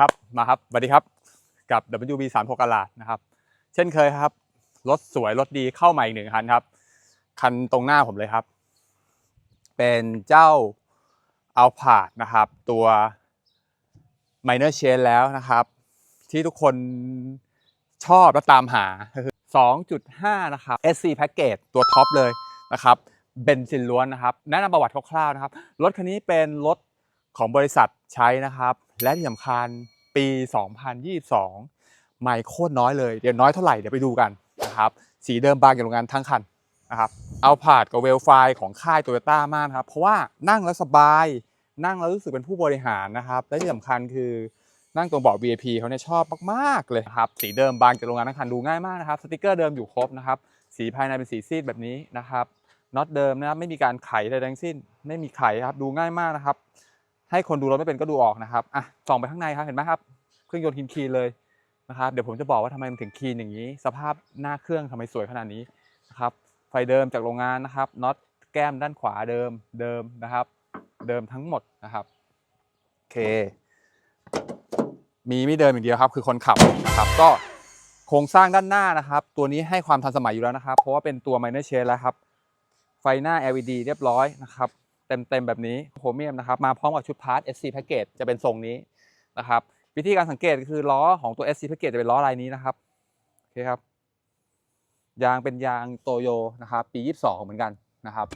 ครับมาครับสวัสดีครับกับ WB 3 6กลาดนะครับ เช่นเคยครับ รถสวย รถดีเข้ามาอีกหนึ่งคันครับ คันตรงหน้าผมเลยครับ เป็นเจ้าเอาผาดนะครับ ตัว Minor Change แล้วนะครับ ที่ทุกคนชอบและตามหาคือ2.5 นะครับ SC Package ตัวท็อปเลยนะครับเบนซินล้วนนะครับ แนะนำประวัติคร่าวๆนะครับ รถคันนี้เป็นรถของบริษัท ใช้นะครับ และที่สำคัญปี 2022 ไม่โคตรน้อยเลย เดี๋ยวน้อยเท่าไหร่เดี๋ยวไปดูกันนะครับ สีเดิมบางจากโรงงานทั้งคันนะครับเอาผาดกับเวลไฟของค่ายโตโยต้ามากครับ เพราะว่านั่งแล้วสบาย นั่งแล้วรู้สึกเป็นผู้บริหารนะครับ และที่สำคัญคือนั่งตรงเบาะ VIP เขาเนี่ยชอบมากๆเลยครับ สีเดิมบางจากโรงงานทั้งคันดูง่ายมากนะครับ สติกเกอร์เดิมอยู่ครบนะครับ สีภายในเป็นสีซีดแบบนี้นะครับน็อตเดิมนะครับไม่มีการไขใดทั้งสิ้น ไม่มีไขครับดูง่ายมากนะครับ ให้คนดูรถไม่เป็นก็ดูออกนะครับอะส่องไปข้างในครับเห็นไหมครับเครื่องยนต์คีนๆเลยนะครับเดี๋ยวผมจะบอกว่าทำไมมันถึงคีนอย่างนี้ สภาพหน้าเครื่องทำไมสวยขนาดนี้นะครับไฟเดิมจากโรงงานนะครับน็อตแก้มด้านขวาเดิมเดิมนะครับ เดิมทั้งหมดนะครับโอเค มีไม่เดิมอย่างเดียวครับ คือคนขับนะครับ ก็โครงสร้างด้านหน้านะครับ ตัวนี้ให้ความทันสมัยอยู่แล้วนะครับ เพราะว่าเป็นตัว minor change แล้วครับ ไฟหน้า LED เรียบร้อยนะครับ เต็มๆแบบนี้โครเมียมนะครับมาพร้อมกับชุดพาร์ท SC Package จะเป็นทรงนี้นะครับวิธีการสังเกตคือล้อของตัว SC Package จะเป็นล้อลายนี้นะครับโอเคครับยางเป็นยางโตโยนะครับปี 22 เหมือนกันนะครับ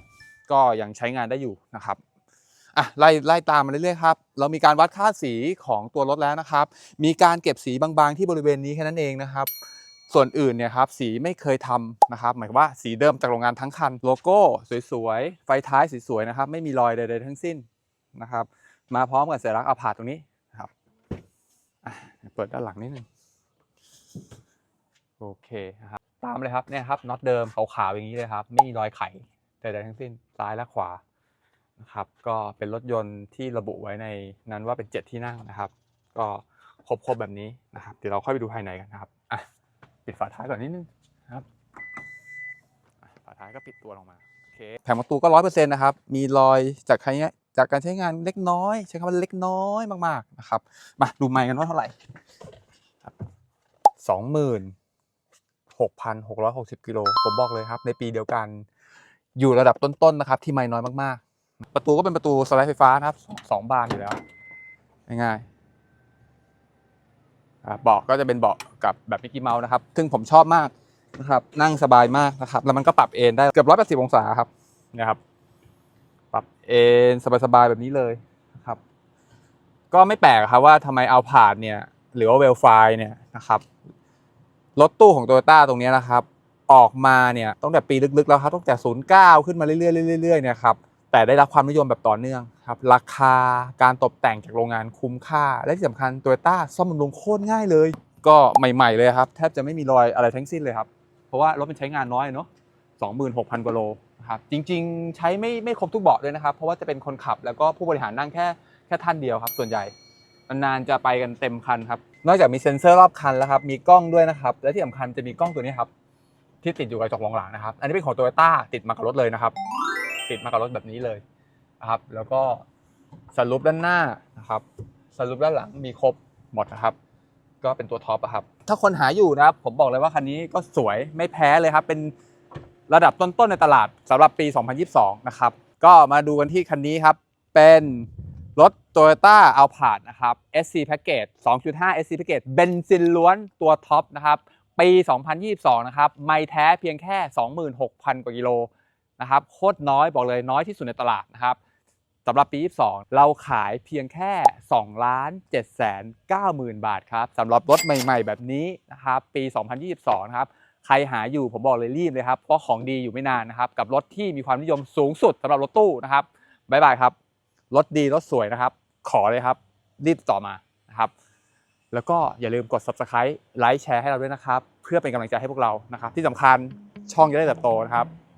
ก็ยังใช้งานได้อยู่นะครับอะไล่ไล่ตามมาเรื่อยๆครับเรามีการวัดค่าสีของตัวรถแล้วนะครับ มีการเก็บสีบางๆที่บริเวณนี้แค่นั้นเองนะครับ ส่วนอื่นเนี่ยครับสีไม่เคยทำนะครับหมายว่าสีเดิมจากโรงงานทั้งคันโลโก้สวยๆ ไฟท้ายสวยๆนะครับไม่มีรอยใดๆทั้งสิ้นนะครับมาพร้อมกับสัญลักษณ์อาผาดตรงนี้นะครับเปิดด้านหลังนิดนึงโอเคนะครับตามเลยครับเนี่ยครับน็อตเดิมขาวๆอย่างนี้เลยครับไม่มีรอยไขใดๆทั้งสิ้นซ้ายและขวานะครับก็เป็นรถยนต์ที่ระบุไว้ในนั้นว่าเป็นเจ็ดที่นั่งนะครับ ก็ครบๆแบบนี้นะครับเดี๋ยวเราค่อยไปดูภายในกันนะครับอะ ปิดฝาท้ายก่อนนิดนึงนะครับอะฝาท้ายก็ปิดตัวลงมาโอเคแผงประตูก็ร้อยเปอร์เซ็นต์นะครับ มีรอยจากใครเนี้ยจากการใช้งานเล็กน้อย ใช้คำว่าเล็กน้อยมากๆนะครับ มาดูไมค์กันว่าเท่าไหร่สองหมื่น6,660กิโลผมบอกเลยครับ ในปีเดียวกันอยู่ระดับต้นๆนะครับ ที่ไม่น้อยมากๆ ประตูก็เป็นประตูสไลด์ไฟฟ้านะครับสองสองบานอยู่แล้วง่ายๆอ่า เบาะก็จะเป็นเบาะกับแบบมิกกี้เมาส์นะครับ ซึ่งผมชอบมากนะครับ นั่งสบายมากนะครับ แล้วมันก็ปรับเอนได้เกือบ180องศาครับนะครับ ปรับเอนสบายๆแบบนี้เลยนะครับ ก็ไม่แปลกครับว่าทำไมเอาผ่านเนี่ย หรือว่าเวลไฟเนี่ยนะครับรถตู้ของโตโยต้าตรงนี้นะครับ ออกมาเนี่ยตั้งแต่ปีลึกๆแล้วครับตั้งแต่ 09 ขึ้นมาเรื่อยๆเรื่อยๆเนี่ยครับ แต่ได้รับความนิยมแบบต่อเนื่องครับราคาการตกแต่งจากโรงงานคุ้มค่า และที่สำคัญโตโยต้าซ่อมบำรุงโคตรง่ายเลย ก็ใหม่ๆเลยครับแทบจะไม่มีรอยอะไรทั้งสิ้นเลยครับเพราะว่ารถมันใช้งานน้อยเนาะ26,000กว่าโลนะครับจริงๆ ใช้ไม่ไม่ครบทุกเบาะด้วยนะครับ เพราะว่าจะเป็นคนขับแล้วก็ผู้บริหารนั่งแค่แค่ท่านเดียวครับ ส่วนใหญ่นานๆจะไปกันเต็มคันครับนอกจากมีเซ็นเซอร์รอบคันแล้วครับมีกล้องด้วยนะครับและที่สำคัญจะมีกล้องตัวนี้ครับที่ติดอยู่กับกระจกมองหลังนะครับ อันนี้เป็นของโตโยต้าติดมากับรถเลยนะครับ ติดมากับรถแบบนี้เลยนะครับ แล้วก็สรุปด้านหน้านะครับ สรุปด้านหลังมีครบหมดนะครับ ก็เป็นตัวท็อปครับ ถ้าคนหาอยู่นะครับ ผมบอกเลยว่าคันนี้ก็สวยไม่แพ้เลยครับ เป็นระดับต้นๆในตลาดสำหรับปี 2022 นะครับ ก็มาดูกันที่คันนี้ครับ เป็นรถ Toyota a l p a r d นะครับ SC Package 2.5 SC Package เบนซินล้วนตัวท็อปนะครับ ปี 2022 นะครับ ไม่แท้เพียงแค่ 26,000 กว่ากิโล นะครับโคตรน้อยบอกเลยน้อยที่สุดในตลาดนะครับสำหรับปี 22 เราขายเพียงแค่2ล้าน7แสน9หมื่นบาทครับสำหรับรถใหม่ๆ แบบนี้นะครับปี 2022นะครับใครหาอยู่ผมบอกเลยรีบเลยครับเพราะของดีอยู่ไม่นานนะครับกับรถที่มีความนิยมสูงสุดสำหรับรถตู้นะครับบ๊ายบายครับรถดีรถสวยนะครับ ขอเลยครับ รีบต่อมานะครับแล้วก็อย่าลืมกด subscribe ไลค์แชร์ให้เราด้วยนะครับ เพื่อเป็นกำลังใจให้พวกเรานะครับ ที่สำคัญช่องจะได้เติบโตนะครับ